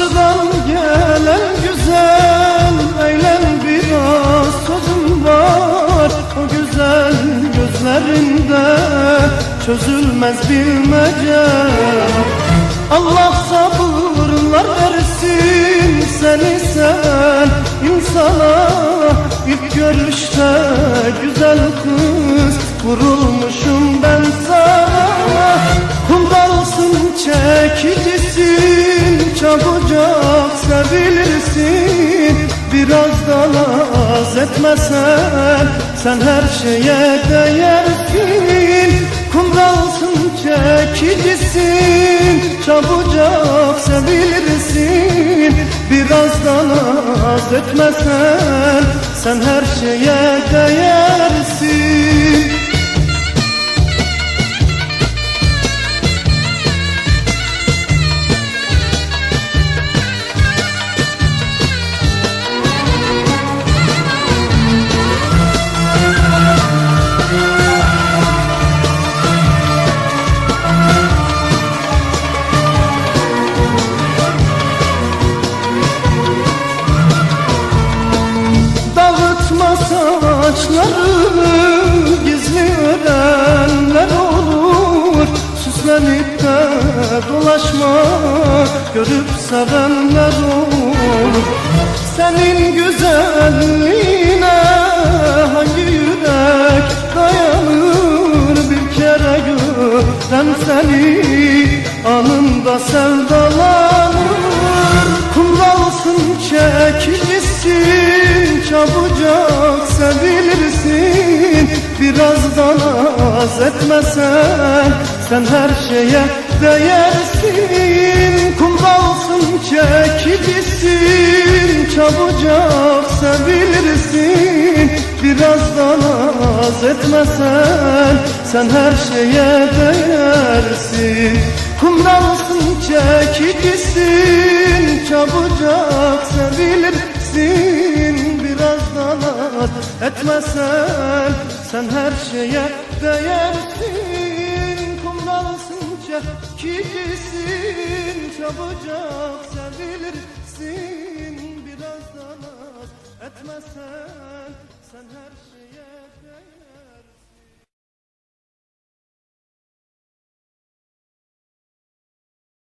Arkadan gelen güzel eğlen biraz sözüm var. O güzel gözlerinde çözülmez bilmece. Allah sabırlar versin seni seven insana ilk görüşte güzel kız vurulmuşum ben sana. Kuldansın çekici sevilirsin Biraz da naz etmesen sen her şeye değersin. Kumralsın çekicisin. Çabucak sevilirsin. Biraz da naz etmesen sen her şeye değersin saçları gizli ölenler olur. Süslenip de dolaşma görüp sevenler olur. Senin güzelliğine hangi yürek dayanır? Bir kere gören seni anında sevdalanır. Kumralsın çekicisin Biraz da naz etmesen sen her şeye değersin. Kumralsın çekicisin çabucak sevilirsin. Biraz da naz etmesen sen her şeye değersin. Kumralsın çekicisin çabucak sevilirsin. Etmesen sen her şeye değersin Kumralsın çekicisin çabucak sevilirsin